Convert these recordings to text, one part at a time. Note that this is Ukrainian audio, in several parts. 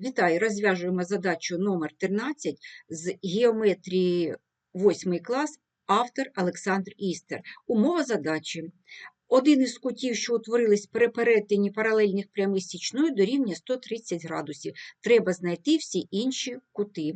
Вітаю! Розв'яжуємо задачу номер 13 з геометрії 8 клас, автор Олександр Істер. Умова задачі. Один із кутів, що утворились при перетині паралельних прямих січною, дорівнює 130 градусів. Треба знайти всі інші кути.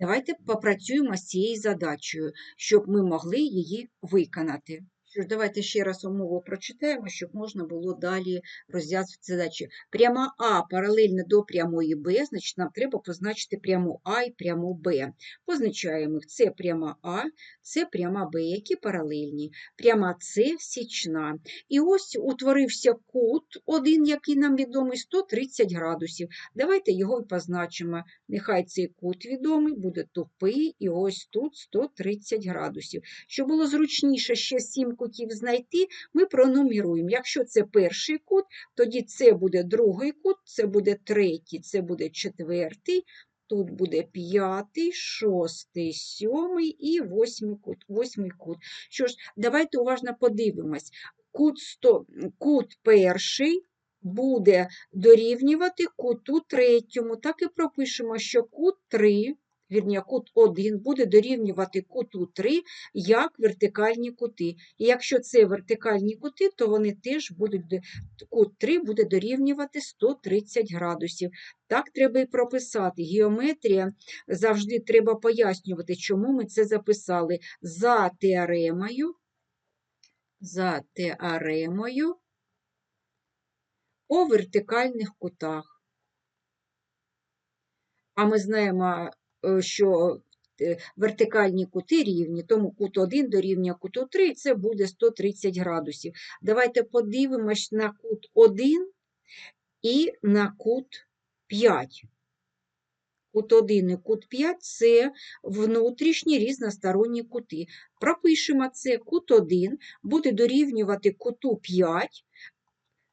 Давайте попрацюємо з цією задачею, щоб ми могли її виконати. Що ж, давайте ще раз умову прочитаємо, щоб можна було далі розв'язувати задачу. Пряма А паралельна до прямої Б, значить нам треба позначити пряму А і пряму Б. Позначаємо їх. Це пряма А, це пряма Б, які паралельні. Пряма С січна. І ось утворився кут, один, який нам відомий, 130 градусів. Давайте його і позначимо. Нехай цей кут відомий, буде тупий, і ось тут 130 градусів. Щоб було зручніше ще 7 кутів знайти, ми пронумеруємо. Якщо це перший кут, тоді це буде другий кут, це буде третій, це буде четвертий, тут буде п'ятий, шостий, сьомий і восьмий кут. Восьмий кут. Що ж, давайте уважно подивимось. Кут, 100, кут перший буде дорівнювати куту третьому. Так і пропишемо, що кут 3, вірні, кут 1 буде дорівнювати куту 3 як вертикальні кути. І якщо це вертикальні кути, то вони теж будуть, кут 3 буде дорівнювати 130 градусів. Так треба і прописати. Геометрія завжди треба пояснювати, чому ми це записали. За теоремою, за теоремою о вертикальних кутах. А ми знаємо, що е, вертикальні кути рівні, тому кут 1 дорівнює куту 3, і це буде 130 градусів. Давайте подивимось на кут 1 і на кут 5. Кут 1 і кут 5 – це внутрішні різносторонні кути. Пропишемо це, кут 1 буде дорівнювати куту 5,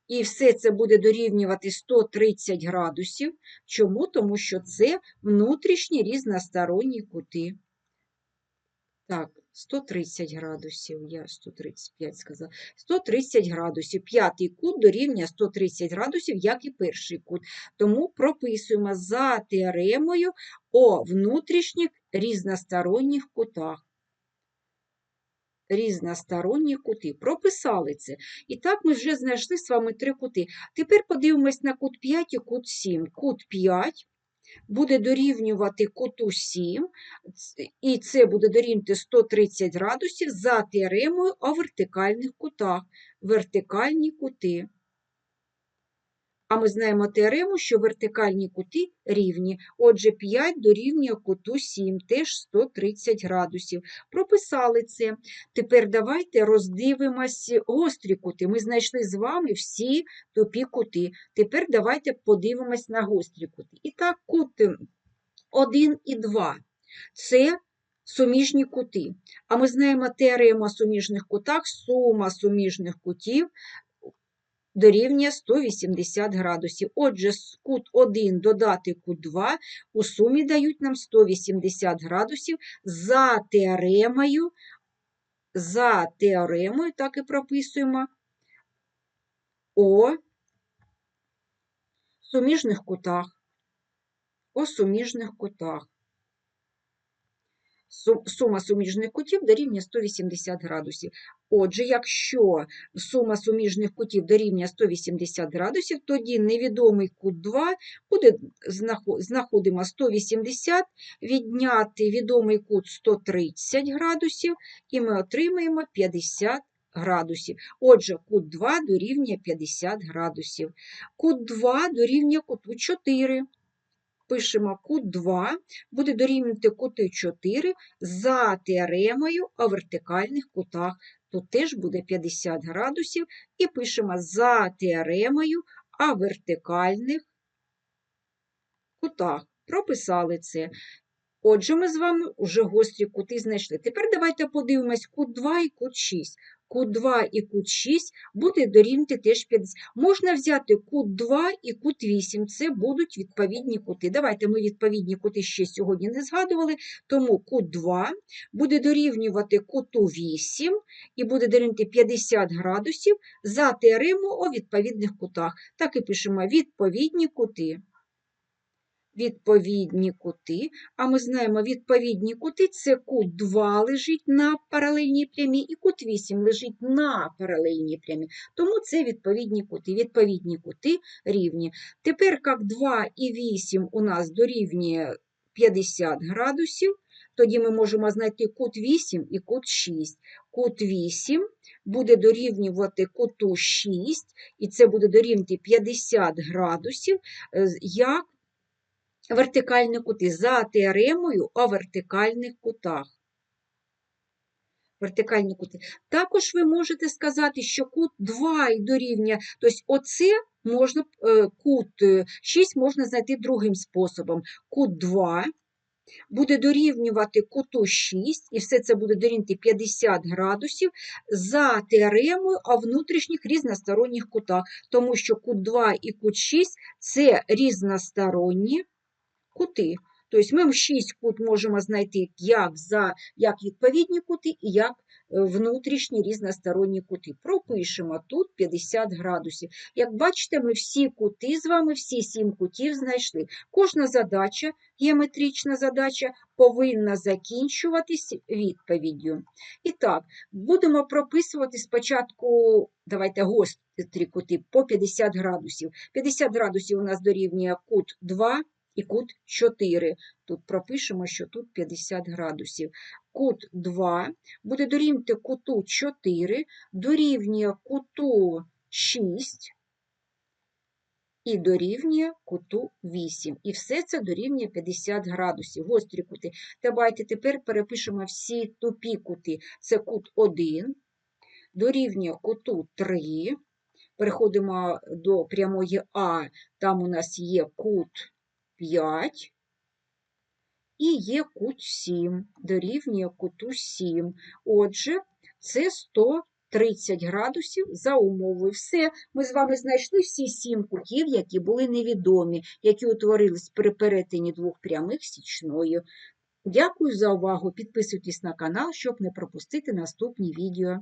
і все це буде дорівнювати 130 градусів. Чому? Тому що це внутрішні різносторонні кути. Так, 130 градусів, я 135 сказала. 130 градусів. П'ятий кут дорівнює 130 градусів, як і перший кут. Тому прописуємо за теоремою о внутрішніх різносторонніх кутах. Різносторонні кути. Прописали це. І так ми вже знайшли з вами три кути. Тепер подивимось на кут 5 і кут 7. Кут 5 буде дорівнювати куту 7, і це буде дорівнювати 130 градусів за теоремою о вертикальних кутах. Вертикальні кути. А ми знаємо теорему, що вертикальні кути рівні. Отже, 5 дорівнює куту 7, теж 130 градусів. Прописали це. Тепер давайте роздивимось гострі кути. Ми знайшли з вами всі тупі кути. Тепер давайте подивимось на гострі кути. І так, кут 1 і 2 – це суміжні кути. А ми знаємо теорему суміжних кутах, сума суміжних кутів дорівнює 180 градусів. Отже, кут 1 додати кут 2 у сумі дають нам 180 градусів за теоремою, за теоремою, так і прописуємо, о суміжних кутах. О суміжних кутах. Су- Сума суміжних кутів дорівнює 180 градусів. Отже, якщо сума суміжних кутів дорівнює 180 градусів, тоді невідомий кут 2 буде знаходимо 180, відняти відомий кут 130 градусів, і ми отримаємо 50 градусів. Отже, кут 2 дорівнює 50 градусів. Кут 2 дорівнює куту 4. Пишемо кут 2 буде дорівнювати кути 4 за теоремою о вертикальних кутах. Тут теж буде 50 градусів. І пишемо за теоремою о вертикальних кутах. Прописали це. Отже, ми з вами вже гострі кути знайшли. Тепер давайте подивимось кут 2 і кут 6. Кут 2 і кут 6 буде дорівнювати теж 50. Можна взяти кут 2 і кут 8. Це будуть відповідні кути. Давайте ми відповідні кути ще сьогодні не згадували. Тому кут 2 буде дорівнювати куту 8 і буде дорівнювати 50 градусів за теорему о відповідних кутах. Так і пишемо відповідні кути. Відповідні кути. А ми знаємо, відповідні кути це кут 2 лежить на паралельній прямій, і кут 8 лежить на паралельній прямій. Тому це відповідні кути. Відповідні кути рівні. Тепер, як 2 і 8 у нас дорівнює 50 градусів, тоді ми можемо знайти кут 8 і кут 6. Кут 8 буде дорівнювати куту 6, і це буде дорівнювати 50 градусів, е, як вертикальні кути за теоремою о вертикальних кутах. Вертикальні кути. Також ви можете сказати, що кут 2 і дорівнює, тобто оце можна, е, кут 6 можна знайти другим способом. Кут 2 буде дорівнювати куту 6, і все це буде дорівнювати 50 градусів за теоремою о внутрішніх різносторонніх кутах, тому що кут 2 і кут 6 – це різносторонні кути. Тобто ми 6 кут можемо знайти як, за, як відповідні кути і як е, внутрішні різносторонні кути. Пропишемо тут 50 градусів. Як бачите, ми всі кути з вами, всі 7 кутів знайшли. Кожна задача, геометрична задача, повинна закінчуватись відповіддю. І так, будемо прописувати спочатку, давайте гострі кути по 50 градусів. 50 градусів у нас дорівнює кут 2 і кут 4. Тут пропишемо, що тут 50 градусів. Кут 2 буде дорівнювати куту 4, дорівнює куту 6 і дорівнює куту 8. І все це дорівнює 50 градусів. Гострі кути. Давайте тепер перепишемо всі тупі кути. Це кут 1, дорівнює куту 3. Переходимо до прямої А, там у нас є кут 5 і є кут 7, дорівнює куту 7. Отже, це 130 градусів за умовою. Все, ми з вами знайшли всі 7 кутів, які були невідомі, які утворились при перетині двох прямих січною. Дякую за увагу. Підписуйтесь на канал, щоб не пропустити наступні відео.